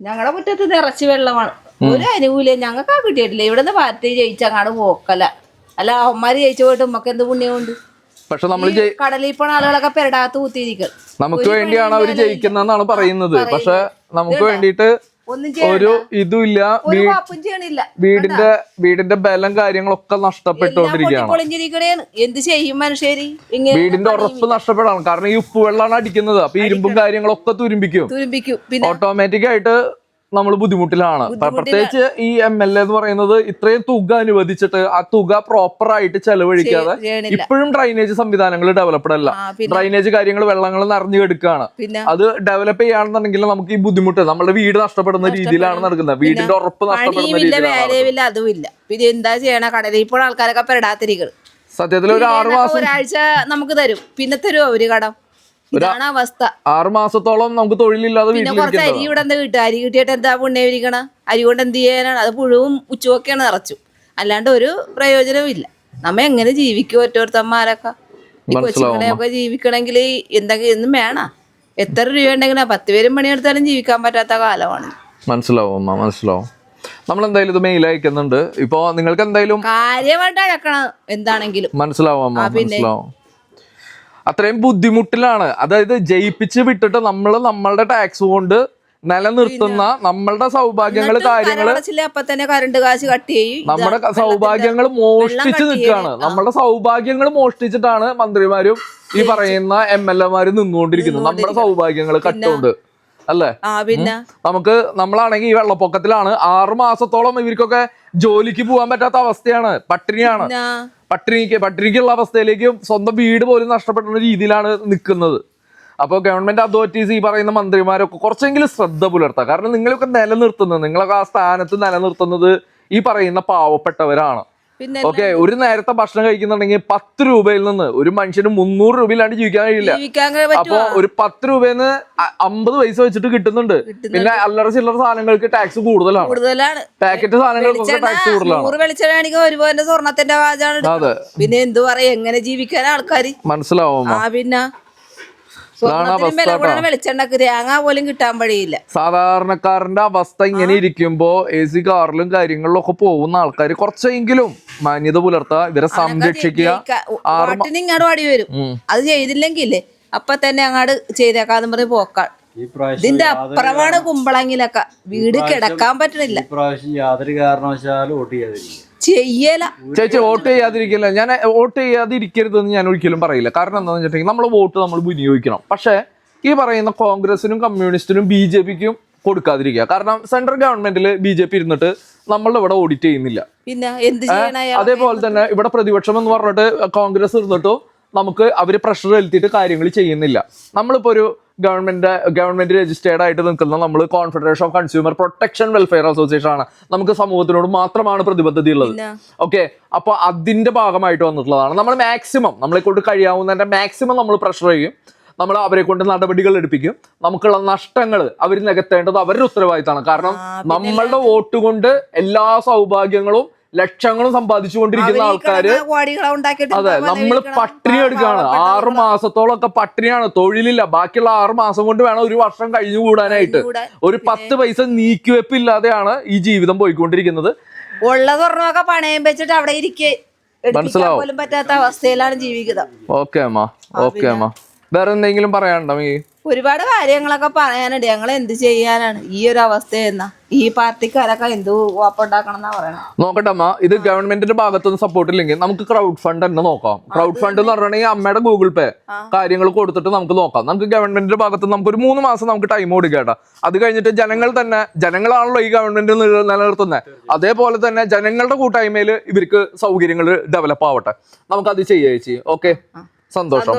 ഞങ്ങളുടെ മുറ്റത്ത് നിറച്ച് വെള്ളമാണ്. ഒരു അനുകൂല്യം ഞങ്ങൾക്ക് ആ കിട്ടിയിട്ടില്ല. ഇവിടുന്ന് പാർട്ടി ജയിച്ചങ്ങാട് പോക്കല. അല്ല അവന്മാര് ജയിച്ചു പോയിട്ട് നമുക്ക് എന്ത് പുണ്യമുണ്ട്? പക്ഷെ നമ്മൾ കടലിൽ പോണ ആളുകളൊക്കെ പെരടാത്ത് കുത്തിയിരിക്കും. നമുക്ക് വേണ്ടിയാണ് അവർ ജയിക്കുന്നതെന്നാണ് പറയുന്നത്. പക്ഷെ നമുക്ക് വേണ്ടിയിട്ട് ഒരു ഇതുമില്ല വീടിന്റെ വീടിന്റെ ബലം കാര്യങ്ങളൊക്കെ നഷ്ടപ്പെട്ടുകൊണ്ടിരിക്കുകയാണ്. എന്ത് ചെയ്യും മനുഷ്യര്? വീടിന്റെ ഉറപ്പ് നഷ്ടപ്പെടാണ്. കാരണം ഈ ഉപ്പ് വെള്ളമാണ് അടിക്കുന്നത്. അപ്പൊ ഇരുമ്പും കാര്യങ്ങളൊക്കെ തുരുമ്പിക്കും. തുരുമ്പിക്കും. പിന്നെ ഓട്ടോമാറ്റിക് ആയിട്ട് നമ്മൾ ബുദ്ധിമുട്ടിലാണ്. പ്രത്യേകിച്ച് ഈ എം എൽ എ എന്ന് പറയുന്നത് ഇത്രയും തുക അനുവദിച്ചിട്ട് ആ തുക പ്രോപ്പർ ആയിട്ട് ചെലവഴിക്കാതെ ഇപ്പോഴും ഡ്രൈനേജ് സംവിധാനങ്ങൾ ഡെവലപ്ഡ് അല്ല. ഡ്രൈനേജ് കാര്യങ്ങൾ വെള്ളങ്ങൾ നിറഞ്ഞു കിടക്കുകയാണ് അത് ഡെവലപ്പ് ചെയ്യുകയാണെന്നുണ്ടെങ്കിൽ നമുക്ക് ഈ ബുദ്ധിമുട്ട് നമ്മുടെ വീട് നഷ്ടപ്പെടുന്ന രീതിയിലാണ് നടക്കുന്നത്. വീടിന്റെ ഉറപ്പ് നഷ്ടപ്പെടുന്ന രീതിയിലാണ് അതുമില്ല പിന്നെ എന്താ ചെയ്യണ? കടലിൽ ഇപ്പോൾ ആൾക്കാരൊക്കെ സത്യത്തിൽ ഒരു ആറ് മാസം ഒരാഴ്ച നമുക്ക് തരും. പിന്നെ തരുമോ ഒരു കടം? അവസ്ഥ. ആറ് മാസത്തോളം നമുക്ക് തൊഴിലില്ലാതെ കുറച്ച് അരി ഇവിടെ എന്താ കിട്ടുക? അരി കിട്ടിയിട്ട് എന്താ പുണ്യവിരിക്കണ അരി കൊണ്ട് എന്ത് ചെയ്യാനാണ്? അത് പുഴുവും ഉച്ചവൊക്കെയാണ് നിറച്ചു. അല്ലാണ്ട് ഒരു പ്രയോജനവും ഇല്ല. നമ്മ എങ്ങനെ ജീവിക്കും ഒറ്റോരുത്തന്മാരൊക്കെ? കൊച്ചുങ്ങളെയൊക്കെ ജീവിക്കണമെങ്കിൽ എന്തെങ്കിലും എന്നും വേണം. എത്ര രൂപ ഉണ്ടെങ്കിലും പത്ത് പേരും പണിയെടുത്താലും ജീവിക്കാൻ പറ്റാത്ത കാലമാണ്. മനസ്സിലാവും അമ്മ മനസ്സിലാവും നമ്മൾ എന്തായാലും ഇത് മെയിൽ അയക്കുന്നുണ്ട്. ഇപ്പൊ നിങ്ങൾക്ക് എന്തായാലും കാര്യമായിട്ട് അഴക്കണം എന്താണെങ്കിലും. മനസ്സിലാവും അമ്മ മനസ്സിലാവും. അത്രയും ബുദ്ധിമുട്ടിലാണ്. അതായത് ജയിപ്പിച്ച് വിട്ടിട്ട് നമ്മൾ നമ്മളുടെ ടാക്സ് കൊണ്ട് നിലനിർത്തുന്ന നമ്മളുടെ സൗഭാഗ്യങ്ങൾ കാര്യങ്ങൾ നമ്മുടെ സൗഭാഗ്യങ്ങൾ മോഷ്ടിച്ച് നിൽക്കുകയാണ്. നമ്മുടെ സൗഭാഗ്യങ്ങൾ മോഷ്ടിച്ചിട്ടാണ് മന്ത്രിമാരും ഈ പറയുന്ന എം എൽ എമാരും നിന്നുകൊണ്ടിരിക്കുന്നത്. നമ്മുടെ സൗഭാഗ്യങ്ങൾ കട്ടുകൊണ്ട് അല്ലേ? നമുക്ക് നമ്മളാണെങ്കിൽ ഈ വെള്ളപ്പൊക്കത്തിലാണ് ആറ് മാസത്തോളം ഇവർക്കൊക്കെ ജോലിക്ക് പോകാൻ പറ്റാത്ത അവസ്ഥയാണ്. പട്ടിണിയാണ്. പട്ടിണിക്ക് പട്ടിണിക്കുള്ള അവസ്ഥയിലേക്ക് സ്വന്തം വീട് പോലും നഷ്ടപ്പെടുന്ന രീതിയിലാണ് നിൽക്കുന്നത്. അപ്പോൾ ഗവൺമെന്റ് അതോറിറ്റീസ് ഈ പറയുന്ന മന്ത്രിമാരൊക്കെ കുറച്ചെങ്കിലും ശ്രദ്ധ പുലർത്താം. കാരണം നിങ്ങളൊക്കെ നിലനിർത്തുന്നത് നിങ്ങളൊക്കെ ആ സ്ഥാനത്ത് നിലനിർത്തുന്നത് ഈ പറയുന്ന പാവപ്പെട്ടവരാണ്. പിന്നെ ഓക്കെ ഒരു നേരത്തെ ഭക്ഷണം കഴിക്കുന്നുണ്ടെങ്കിൽ പത്ത് രൂപയിൽ നിന്ന് ഒരു മനുഷ്യന് മുന്നൂറ് രൂപയിലാണ്ട് ജീവിക്കാൻ കഴിയില്ല. അപ്പൊ ഒരു പത്ത് രൂപയിൽ അമ്പത് പൈസ വെച്ചിട്ട് കിട്ടുന്നുണ്ട്. പിന്നെ അല്ലറ ചില്ലറ സാധനങ്ങൾക്ക് ടാക്സ് കൂടുതലാണ്. കൂടുതലാണ്. പാക്കറ്റ് സാധനങ്ങൾക്ക് ടാക്സ് കൂടുതലാണ്. ഒരുപോലെ സ്വർണത്തിന്റെ പിന്നെ എന്തു പറയാ? എങ്ങനെ ജീവിക്കാൻ ആൾക്കാർ മനസ്സിലാവും ആ പിന്നെ വെളിച്ചെണ്ണക്ക് തേങ്ങ പോലും കിട്ടാൻ വഴിയില്ല. സാധാരണക്കാരന്റെ അവസ്ഥ ഇങ്ങനെ ഇരിക്കുമ്പോ എ സി കാറിലും കാര്യങ്ങളിലും ഒക്കെ പോകുന്ന ആൾക്കാർ കുറച്ചെങ്കിലും മാന്യത പുലർത്തുക ഇവരെ സംരക്ഷിക്കുക ഇങ്ങോട്ട് വരും. അത് ചെയ്തില്ലെങ്കിലേ അപ്പൊ തന്നെ അങ്ങോട്ട് ചെയ്തേക്കാന്ന് പറഞ്ഞ് പോക്കാൾ ഇതിന്റെ അപ്പുറമാണ് കുമ്പളങ്ങിലൊക്കെ വീട് കിടക്കാൻ പറ്റണില്ല. യാതൊരു കാരണവശാലും വോട്ട് ചെയ്യാതിരിക്കുക. ചെയ്യല. ചേച്ചി വോട്ട് ചെയ്യാതിരിക്കില്ല. ഞാൻ വോട്ട് ചെയ്യാതിരിക്കരുതെന്ന് ഞാൻ ഒരിക്കലും പറയില്ല. കാരണം എന്താണെന്ന് വെച്ചിട്ടുണ്ടെങ്കിൽ നമ്മൾ വോട്ട് നമ്മൾ വിനിയോഗിക്കണം. പക്ഷേ ഈ പറയുന്ന കോൺഗ്രസിനും കമ്മ്യൂണിസ്റ്റിനും ബി ജെ പിക്കും കൊടുക്കാതിരിക്കുക. കാരണം സെൻട്രൽ ഗവൺമെന്റിൽ ബി ജെ പി ഇരുന്നിട്ട് നമ്മളുടെ ഇവിടെ ഓഡിറ്റ് ചെയ്യുന്നില്ല. പിന്നെ എന്ത് അതേപോലെ തന്നെ ഇവിടെ പ്രതിപക്ഷം എന്ന് പറഞ്ഞിട്ട് കോൺഗ്രസ് ഇരുന്നിട്ടും നമുക്ക് അവർ പ്രഷർ ചെലുത്തിയിട്ട് കാര്യങ്ങൾ ചെയ്യുന്നില്ല. നമ്മളിപ്പോ ഒരു ഗവൺമെന്റ് ഗവൺമെന്റ് രജിസ്റ്റേർഡ് ആയിട്ട് നിൽക്കുന്ന നമ്മൾ confederation of consumer protection welfare association ആണ്. നമുക്ക് സമൂഹത്തിനോട് മാത്രമാണ് പ്രതിബദ്ധത ഉള്ളത്. ഓക്കെ അപ്പൊ അതിന്റെ ഭാഗമായിട്ട് വന്നിട്ടുള്ളതാണ്. നമ്മൾ മാക്സിമം നമ്മളെ കൊണ്ട് കഴിയാവുന്നതിന്റെ മാക്സിമം നമ്മൾ പ്രഷർ ചെയ്യും. നമ്മൾ അവരെ കൊണ്ട് നടപടികൾ എടുപ്പിക്കും. നമുക്കുള്ള നഷ്ടങ്ങൾ അവർ നികത്തേണ്ടത് അവരുടെ ഉത്തരവാദിത്തമാണ്. കാരണം നമ്മളുടെ വോട്ട് കൊണ്ട് എല്ലാ സൗഭാഗ്യങ്ങളും ലക്ഷങ്ങളും സമ്പാദിച്ചുകൊണ്ടിരിക്കുന്ന ആൾക്കാര് അതെ നമ്മൾ. പട്ടിണി എടുക്കുകയാണ്. ആറ് മാസത്തോളൊക്കെ പട്ടിണിയാണ്. തൊഴിലില്ല. ബാക്കിയുള്ള ആറു മാസം കൊണ്ട് വേണം ഒരു വർഷം കഴിഞ്ഞു കൂടാനായിട്ട്. ഒരു പത്ത് പൈസ നീക്കിവെപ്പില്ലാതെയാണ് ഈ ജീവിതം പോയിക്കൊണ്ടിരിക്കുന്നത്. ഉള്ളത് ഒരെണ്ണമൊക്കെ പണയം വെച്ചിട്ട് അവിടെ ഇരിക്കെ. മനസ്സിലാവും. പറ്റാത്ത അവസ്ഥയിലാണ് ജീവിക്കുന്നത് ഓക്കെ അമ്മ. ഓക്കെ അമ്മ. വേറെ എന്തെങ്കിലും പറയാനുണ്ടോ ഈ ഒരുപാട് കാര്യങ്ങളൊക്കെ പറയാനുണ്ട്. ഞങ്ങൾ എന്ത് ചെയ്യാനാണ്? ഈ ഒരു അവസ്ഥ എന്നാ ഈ പാർട്ടിക്കാരൊക്കെ എന്ത് ഓപ്പുണ്ടാക്കണം എന്നാ പറയണം? നോക്കട്ടെ അമ്മ. ഇത് ഗവൺമെന്റിന്റെ ഭാഗത്തുനിന്ന് സപ്പോർട്ട് ഇല്ലെങ്കിൽ നമുക്ക് ക്രൗഡ് ഫണ്ട് തന്നെ നോക്കാം. ക്രൗഡ് ഫണ്ട് എന്ന് പറഞ്ഞിട്ടുണ്ടെങ്കിൽ അമ്മയുടെ ഗൂഗിൾ പേ കാര്യങ്ങൾ കൊടുത്തിട്ട് നമുക്ക് നോക്കാം. നമുക്ക് ഗവൺമെന്റിന്റെ ഭാഗത്ത് നമുക്ക് ഒരു മൂന്ന് മാസം നമുക്ക് ടൈം കൊടുക്കേട്ടാ കേട്ടോ. അത് കഴിഞ്ഞിട്ട് ജനങ്ങൾ തന്നെ ജനങ്ങളാണല്ലോ ഈ ഗവൺമെന്റ് നിലനിർത്തുന്നത് അതേപോലെ തന്നെ ജനങ്ങളുടെ കൂട്ടായ്മയിൽ ഇവർക്ക് സൗകര്യങ്ങൾ ഡെവലപ്പ് ആവട്ടെ. നമുക്ക് അത് ചെയ്യാം ചേച്ചി. ഓക്കെ സന്തോഷം.